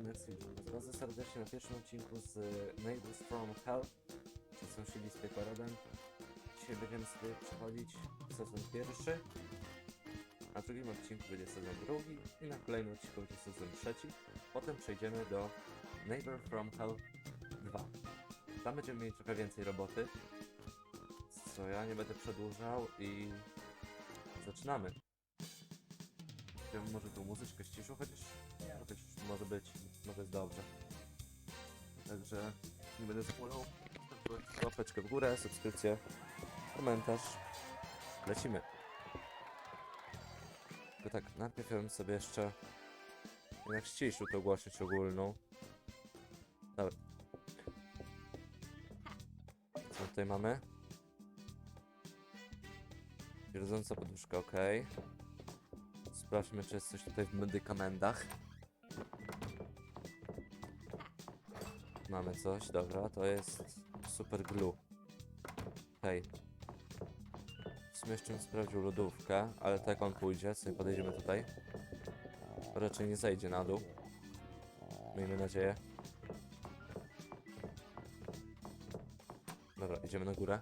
Merci. Bardzo serdecznie na pierwszym odcinku z Neighbors from Hell, czy sąsiedzi z Piekorodem. Dzisiaj będziemy sobie przechodzić sezon pierwszy, na drugim odcinku będzie sezon drugi i na kolejnym odcinku będzie sezon trzeci. Potem przejdziemy do Neighbor from Hell 2. Tam będziemy mieli trochę więcej roboty, co ja nie będę przedłużał i zaczynamy. Ja może tą muzyczkę ściszył, chociaż, chociaż może być, może jest dobrze. Także nie będę zapłynął. Łapeczkę w górę, subskrypcję, komentarz. Lecimy. Tylko tak, najpierw ja bym sobie jeszcze jednak ściszył tą głośność ogólną. Dobra. Co tutaj mamy? Pierdząca poduszka, ok. Sprawdźmy, czy jest coś tutaj w medykamentach. Mamy coś, dobra, to jest super glue. Hej. W sumie jeszcze sprawdził lodówkę, ale tak on pójdzie, sobie podejdziemy tutaj. Raczej nie zejdzie na dół. Miejmy nadzieję. Dobra, idziemy na górę.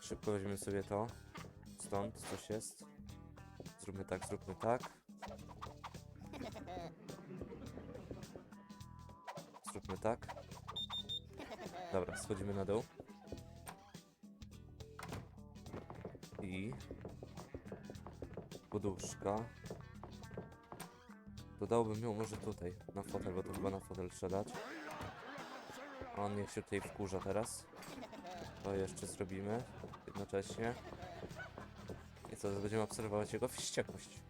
Szybko weźmiemy sobie to. Coś jest. Zróbmy tak, zróbmy tak. Zróbmy tak. Dobra, schodzimy na dół. I... Poduszka. Dodałbym ją może tutaj, na fotel, bo to chyba na fotel trzeba dać. On niech się tutaj wkurza teraz. To jeszcze zrobimy jednocześnie. Co, będziemy obserwować jego wściekłość.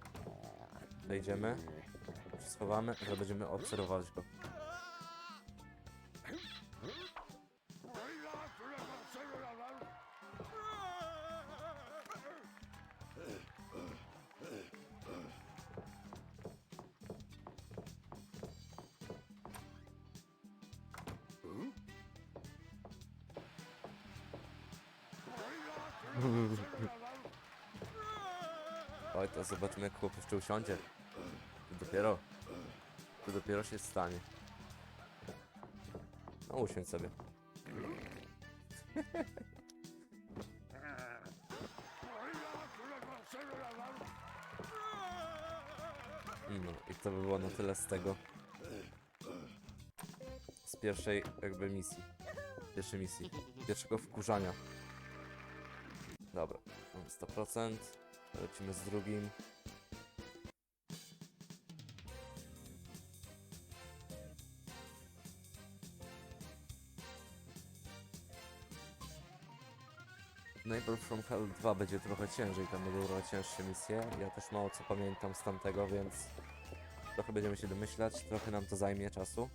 Wejdziemy, schowamy, że będziemy obserwować go. To zobaczymy jak chłop jeszcze usiądzie. To dopiero... To dopiero się stanie. No usiądź sobie. No i to by było na tyle z tego. Z pierwszej jakby misji. Pierwszej misji. Pierwszego wkurzania. Dobra, mam 100%. Lecimy z drugim. Neighbor from Hell 2 będzie trochę ciężej, tam będą trochę cięższe misje. Ja też mało co pamiętam z tamtego, więc trochę będziemy się domyślać, trochę nam to zajmie czasu.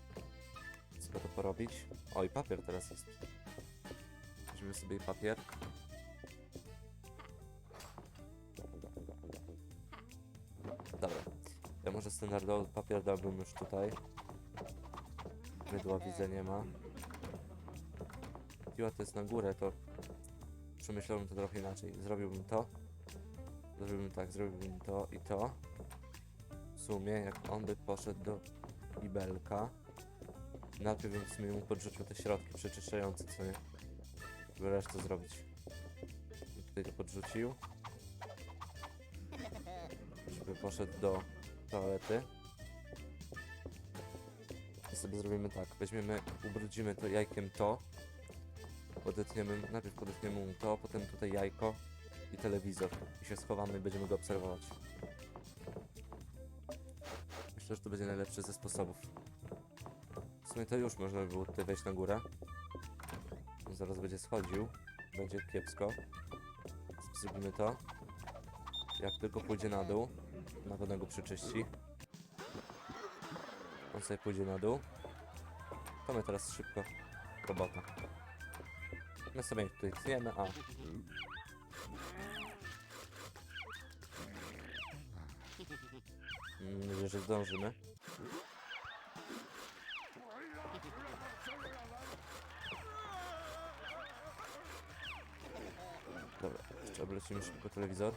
Trzeba to porobić. O, i papier teraz jest. Weźmiemy sobie papier. Standardowy papier dałbym już tutaj. Mydła widzę nie ma. Piła to jest na górę, to przemyślałbym to trochę inaczej. Zrobiłbym to. Zrobiłbym tak, zrobiłbym to i to. W sumie, jak on by poszedł do ibelka, najpierw bym w sumie mu podrzucił te środki przeczyszczające, co nie? Żeby resztę zrobić. Tutaj to podrzucił. Żeby poszedł do toalety. I sobie zrobimy tak. Weźmiemy, ubrudzimy to jajkiem to. Podetniemy, najpierw podetniemy mu to, potem tutaj jajko i telewizor. I się schowamy i będziemy go obserwować. Myślę, że to będzie najlepszy ze sposobów. W sumie to już można by było tutaj wejść na górę. On zaraz będzie schodził. Będzie kiepsko. Zrobimy to. Jak tylko pójdzie na dół, na pewno go przeczyści. On sobie pójdzie na dół. To my teraz szybko robota. My sobie tutaj tniemy, a... Mm, Myślę, że zdążymy. Dobra, jeszcze oblecimy szybko telewizor.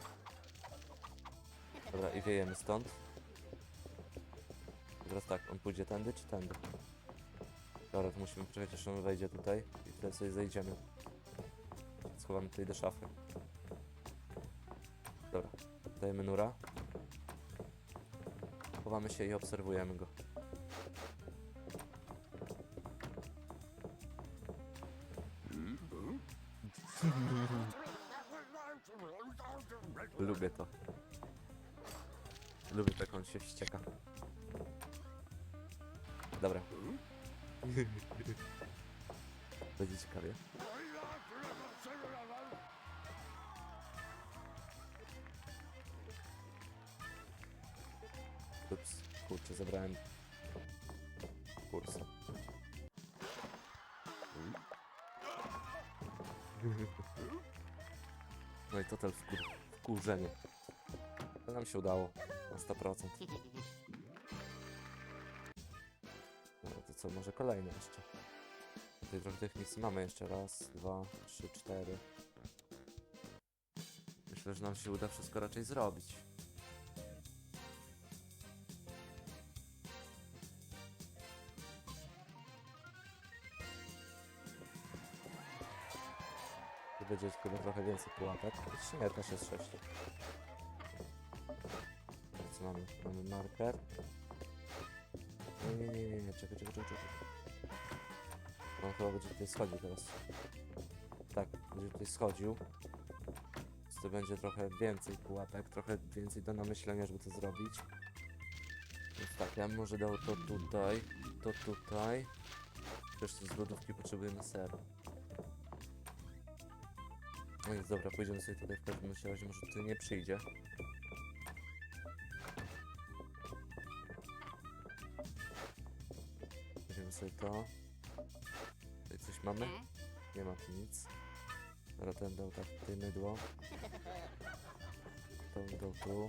Dobra, i wiejemy stąd. Teraz tak, on pójdzie tędy czy tędy? Dobra, to musimy poczekać aż on wejdzie tutaj i wtedy sobie zejdziemy. Schowamy tutaj do szafy. Dobra, dajemy nura. Chowamy się i obserwujemy go. Lubię tak on się wścieka. Dobra. Będzie ciekawie. Ups, kurczę, zabrałem kurs. No i total wkur wkurzenie. To nam się udało na 100%. No to co, może kolejne jeszcze. Trochę tych misji mamy jeszcze. Raz, dwa, trzy, cztery. Myślę, że nam się uda wszystko raczej zrobić. Tu będzie chyba trochę więcej pułapek. Chociaż nie, też jest 6. Co mamy? Mamy marker. Nie, nie, nie, nie, nie, czekaj, czekaj, czekaj, czekaj. On chyba będzie tutaj schodził teraz. Tak, będzie tutaj schodził. Więc to będzie trochę więcej pułapek, trochę więcej do namyślenia, żeby to zrobić. Więc tak, ja bym może dał to tutaj, to tutaj. Też z lodówki potrzebujemy ser. No więc dobra, pójdziemy sobie tutaj w każdym razie, może tutaj nie przyjdzie. Sobie to. Tutaj coś mamy? Nie ma tu nic. Dobra, ten dał tak tutaj mydło. To dał tu.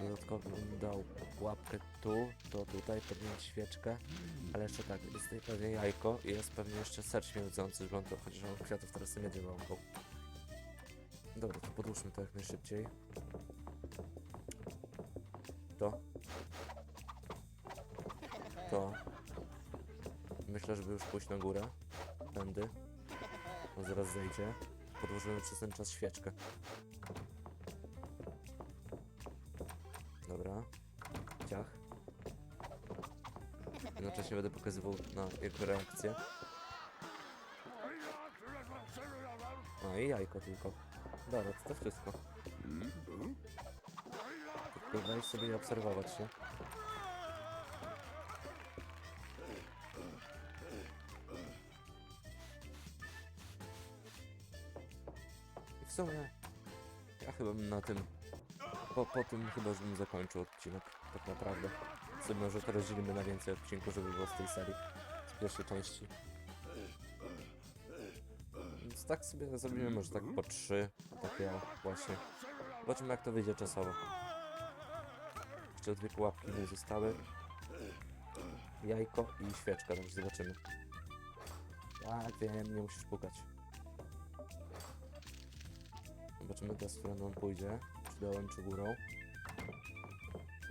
Dodatkowo bym dał łapkę tu, to tutaj, pewnie świeczkę. Ale jeszcze tak, jest tutaj pewnie jajko i jest pewnie jeszcze ser śmierdzący, żeby on to, chociaż on kwiatów teraz nie będzie wąchał. Dobra, to podłóżmy to jak najszybciej. To. To. Myślę, żeby już pójść na górę. Tędy. On zaraz zejdzie. Podłożymy przez ten czas świeczkę. Dobra. Ciach. Jednocześnie będę pokazywał na jego reakcję. No i jajko tylko. Dobra, to, wszystko. Tylko wejść sobie obserwować się. Ja chyba bym na tym po, po tym chyba już bym zakończył odcinek, tak naprawdę. Sobie może to rozdzielimy na więcej odcinków, żeby było z tej serii, z pierwszej części. Więc tak sobie zrobimy może tak po trzy, takie właśnie. Zobaczymy jak to wyjdzie czasowo. Jeszcze dwie pułapki nie zostały. Jajko i świeczka, także zobaczymy. Tak, wiem, nie musisz pukać. Zobaczymy teraz, którą on pójdzie. Czy dołem, czy górą.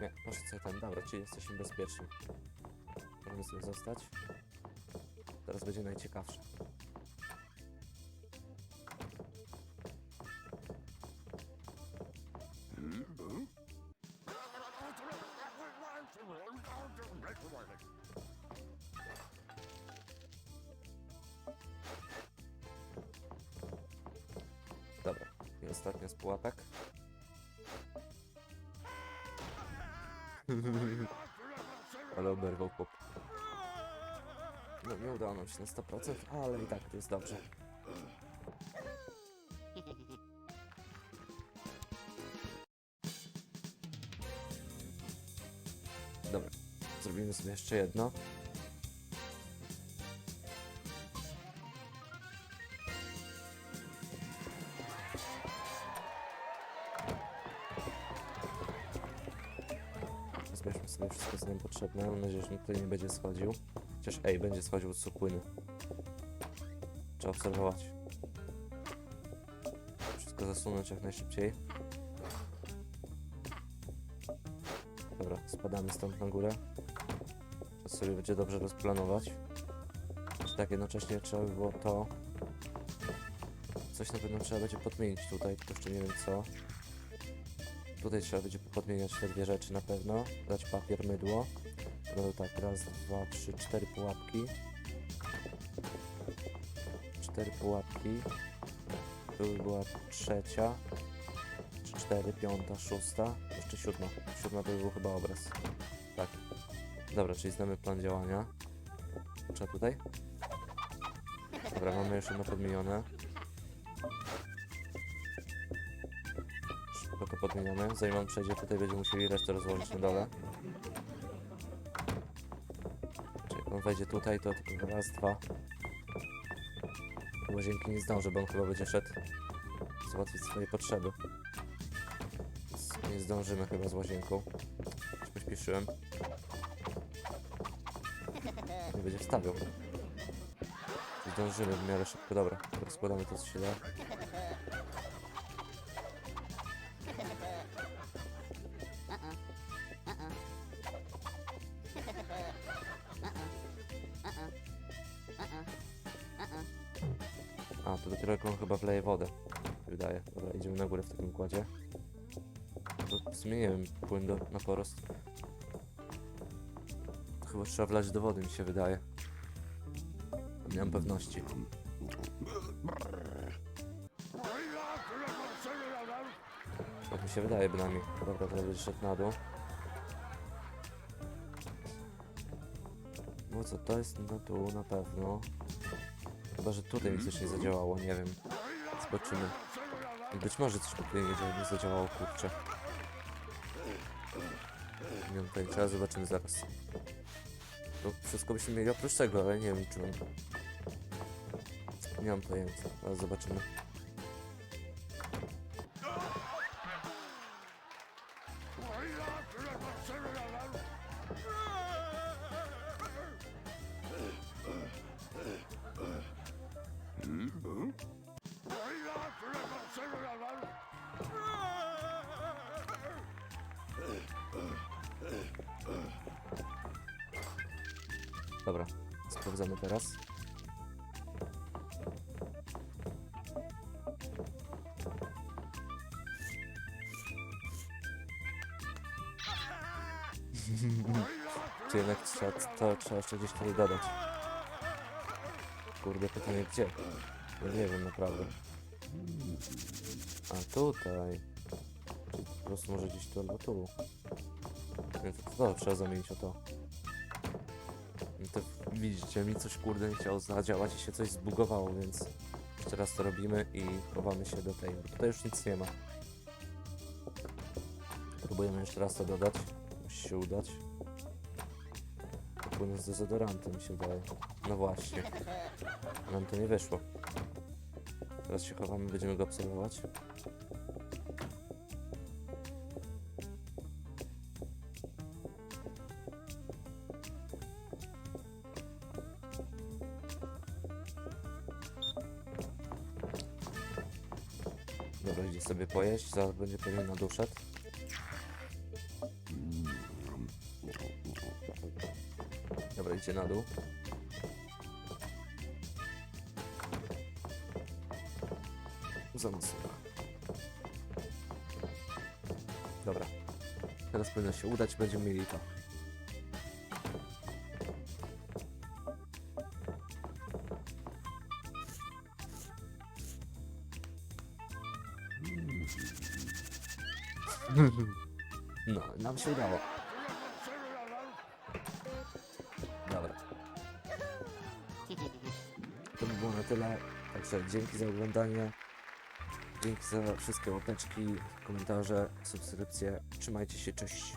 Nie, poszedł sobie ten. Dobra, czyli jesteśmy bezpieczni. Możemy sobie zostać. Teraz będzie najciekawsze. I ostatnia z pułapek. Ale oberwał chłop. No nie udało nam się na 100%, ale i tak to jest dobrze. Dobra, zrobimy sobie jeszcze jedno. Że tutaj nie będzie schodził. Chociaż ej, będzie schodził z płynu. Trzeba obserwować. Wszystko zasunąć jak najszybciej. Dobra, spadamy stąd na górę. To sobie będzie dobrze rozplanować. Czy tak jednocześnie trzeba by było to... Coś na pewno trzeba będzie podmienić tutaj, tylko jeszcze nie wiem co. Tutaj trzeba będzie podmieniać te dwie rzeczy na pewno. Dać papier, mydło. To tak, raz, dwa, trzy, cztery pułapki. Cztery pułapki. Tu by była trzecia. Cztery, piąta, szósta. Jeszcze siódma. Siódma to by był chyba obraz. Tak. Dobra, czyli znamy plan działania. Trzeba tutaj? Dobra, mamy już jedno podmienione. Szybko to podmieniamy. Zanim on przejdzie tutaj, będziemy musieli resztę rozłożyć na dole. On wejdzie tutaj, to raz, dwa. Łazienki nie zdąży, bo on chyba będzie szedł załatwić swoje potrzeby. Nie zdążymy chyba z łazienką. Już pośpieszyłem. Nie będzie wstawiał. Zdążymy w miarę szybko. Dobra, rozkładamy to co się da. A, to dopiero jak on chyba wleje wodę. Wydaje. Dobra, idziemy na górę w takim układzie. To w sumie nie wiem, płyn do, na porost. Chyba trzeba wlać do wody, mi się wydaje. Nie mam pewności. Tak mi się wydaje bynajmniej. Dobra, teraz będzie szedł na dół. No co, to jest na dół na pewno. Chyba, że tutaj mi coś nie zadziałało, nie wiem. Zobaczymy. Być może coś tutaj nie, dzia- nie zadziałało, kurczę. Nie mam pojęcia, ale zobaczymy zaraz. No, wszystko byśmy mieli oprócz tego, ale nie wiem, czy. Nie mam pojęcia, ale zobaczymy. Dobra, sprawdzamy teraz. Czy jednak trzeba, to trzeba jeszcze gdzieś tutaj dodać. Kurde, pytanie gdzie? Ja nie wiem naprawdę. A tutaj. Po prostu może gdzieś tu albo tu. Więc to, to trzeba zamienić o to. To widzicie, mi coś kurde nie chciało zadziałać i się coś zbugowało, więc jeszcze raz to robimy i chowamy się do tej. Tutaj już nic nie ma. Próbujemy jeszcze raz to dodać. Musi się udać. Płynę z dezodorantem się wydaje. No właśnie. Nam to nie wyszło. Teraz się chowamy, będziemy go obserwować. Dobra, idzie sobie pojeść, zaraz będzie pewnie na dół szedł. Dobra, idzie na dół. Za mocno. Dobra. Teraz powinno się udać, będziemy mieli to. No, nam się udało. Dobra. To by było na tyle. Także dzięki za oglądanie. Dzięki za wszystkie łapeczki, komentarze, subskrypcje. Trzymajcie się, cześć.